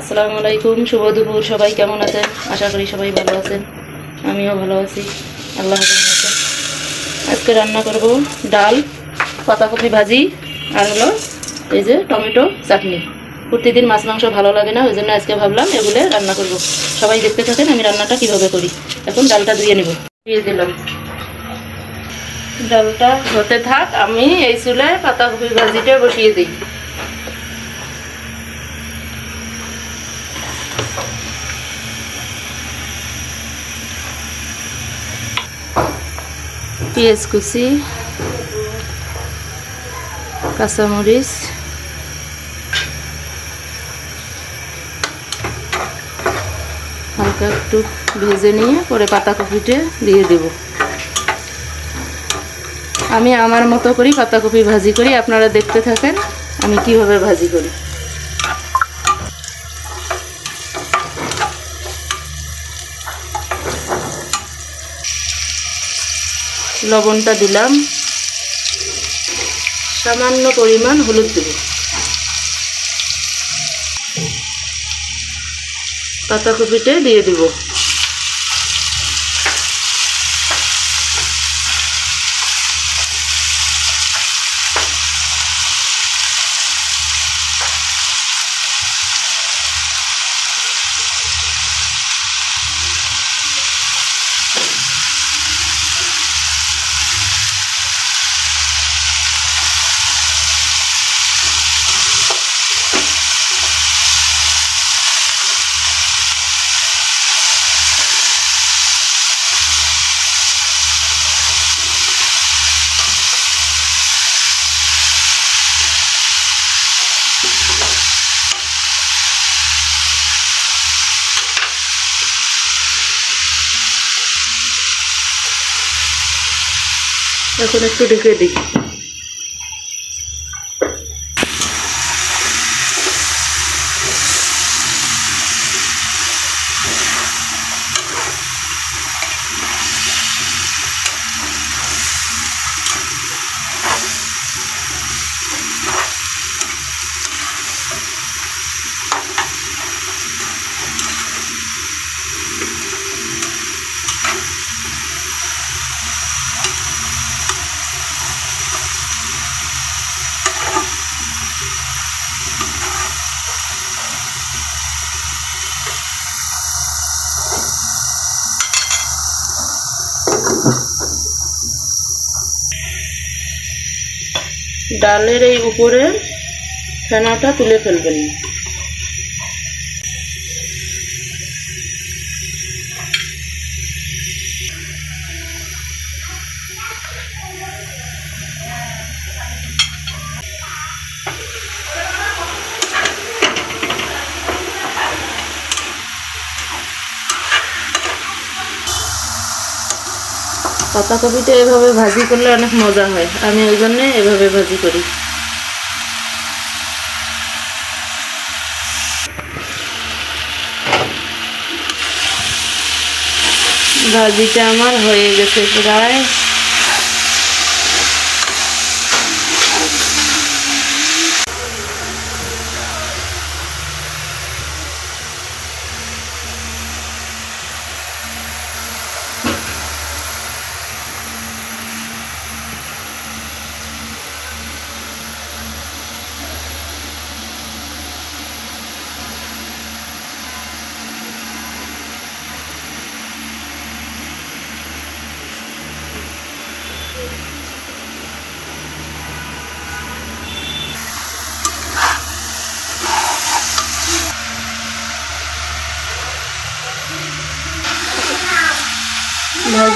আসসালামু আলাইকুম, শুভ দুপুর, সবাই কেমন আছেন? আশা করি সবাই ভালো আছেন। আমিও ভালো আছি। আল্লাহ আজকে রান্না করব ডাল, পাতাকপি ভাজি, আর হলো এই যে টমেটো চাটনি। প্রতিদিন মাছ মাংস ভালো লাগে না ওই জন্য আজকে ভাবলাম এগুলো রান্না করব। সবাই দেখতে থাকেন আমি রান্নাটা কীভাবে করি। এখন ডালটা ধুয়ে নেব। ধুয়ে দিলাম। ডালটা হতে থাক, আমি এই চুলায় পাতাকপি ভাজিটা বসিয়ে দিই। পেঁয়াজ কুচি, কাঁচামরিচ, হালকা একটু ভেজে নিয়ে পরে পাতাকপিটা দিয়ে দেব। আমি আমার মতো করি পাতাকপি ভাজি করি, আপনারা দেখতে থাকেন আমি কীভাবে ভাজি করি। লবণটা দিলাম। সামান্য পরিমাণ হলুদ দেব। পাতাকপিটা দিয়ে দিব। এখন একটু ঢেকে দিই ডালের এই উপরে ফেনাটা তুলে ফেলবেন। পাতাকপিটা এভাবে ভাজি করলে অনেক মজা হয়। আমি ওই জন্যে এভাবে ভাজি করি। ভাজিটা আমার হয়ে গেছে প্রায়।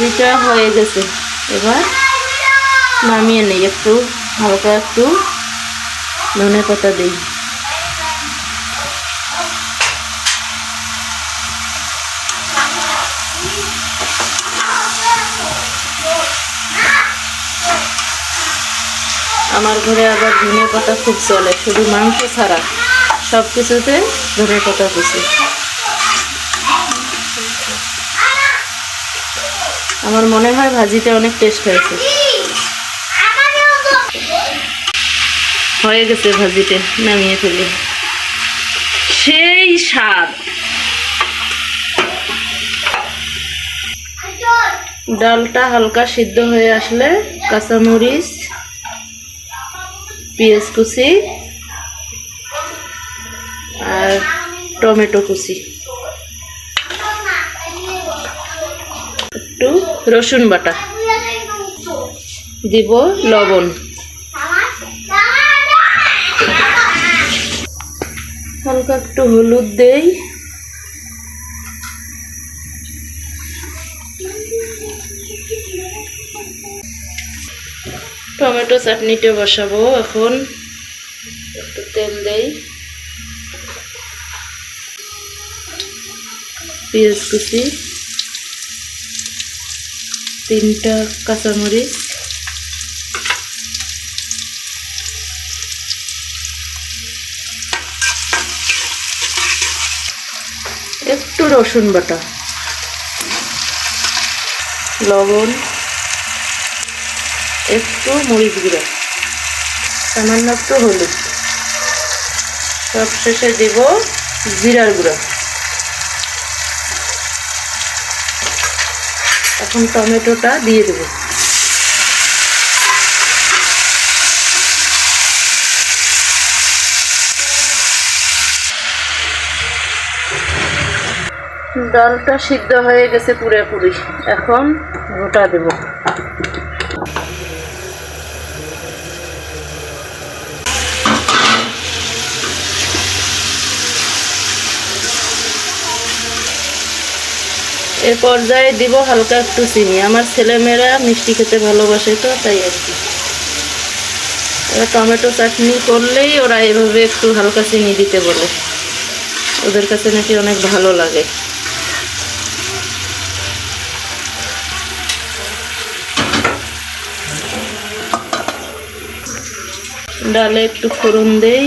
ভাজিটা হয়ে গেছে। এবার নামিয়ে নেই, একটু হালকা একটু ধনে পাতা দিই। আমার ঘরে আবার ধনে পাতা খুব চলে, শুধু মাংস ছাড়া। সব কিছুতে ধনে পাতা কুচি আমার মনে হয় ভাজিটা অনেক টেস্ট হয়েছে। হয়ে গেছে ভাজিটা নামিয়ে ফেলি। সেই স্বাদ। ডালটা হালকা সিদ্ধ হয়ে আসলে কাঁচামরিচ, পেঁয়াজ কুচি আর টমেটো কুচি একটু রসুন বাটা। দিব লবণ। হালকা একটু হলুদ দেই। টমেটো চাটনিটা বসাবো এখন। একটু তেল দেই। পেঁয়াজ কুচি। তিনটা কাঁচামরিচ। একটু রসুন বাটা। লবণ। একটু মরিচ গুঁড়া। সামান্য একটু হলুদ। সব শেষে দেব জিরার গুঁড়া। এখন টমেটোটা দিয়ে দেবো। ডালটা সিদ্ধ হয়ে গেছে পুরোপুরি। এখন গোটা দেব। এ পর্যায়ে দিব হালকা একটু চিনি। আমার ছেলেমেয়েরা মিষ্টি খেতে ভালোবাসে তো, তাই আর কি। টমেটো চাটনি করলেই ওরা এভাবে একটু হালকা চিনি দিতে বলে। ওদের কাছে নাকি অনেক ভালো লাগে। ডালে একটু ফোড়ন দেই।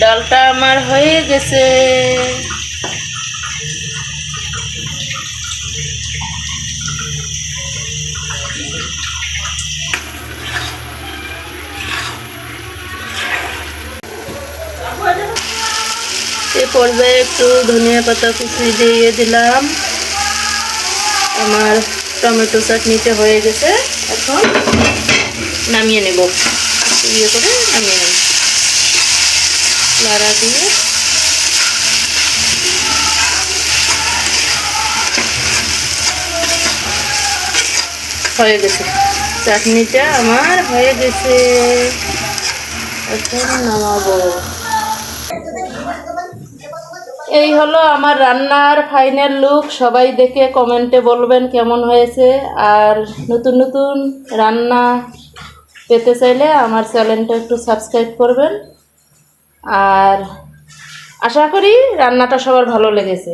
ডালটা আমার হয়ে গেছে। পর্যায়ে একটু ধনিয়া পাতা কুচি দিয়ে দিলাম। আমার টমেটো চাটনিটা হয়ে গেছে। এখন নামিয়ে নেব। ইয়ে করে নামিয়ে নেব। লাড়া দিয়ে হয়ে গেছে। চাটনিটা আমার হয়ে গেছে। এখন নামাবো। এই হলো আমার রান্নার ফাইনাল লুক। সবাই দেখে কমেন্টে বলবেন কেমন হয়েছে। আর নতুন নতুন রান্না পেতে চাইলে আমার চ্যানেলটা একটু সাবস্ক্রাইব করবেন। আর আশা করি রান্নাটা সবার ভালো লেগেছে।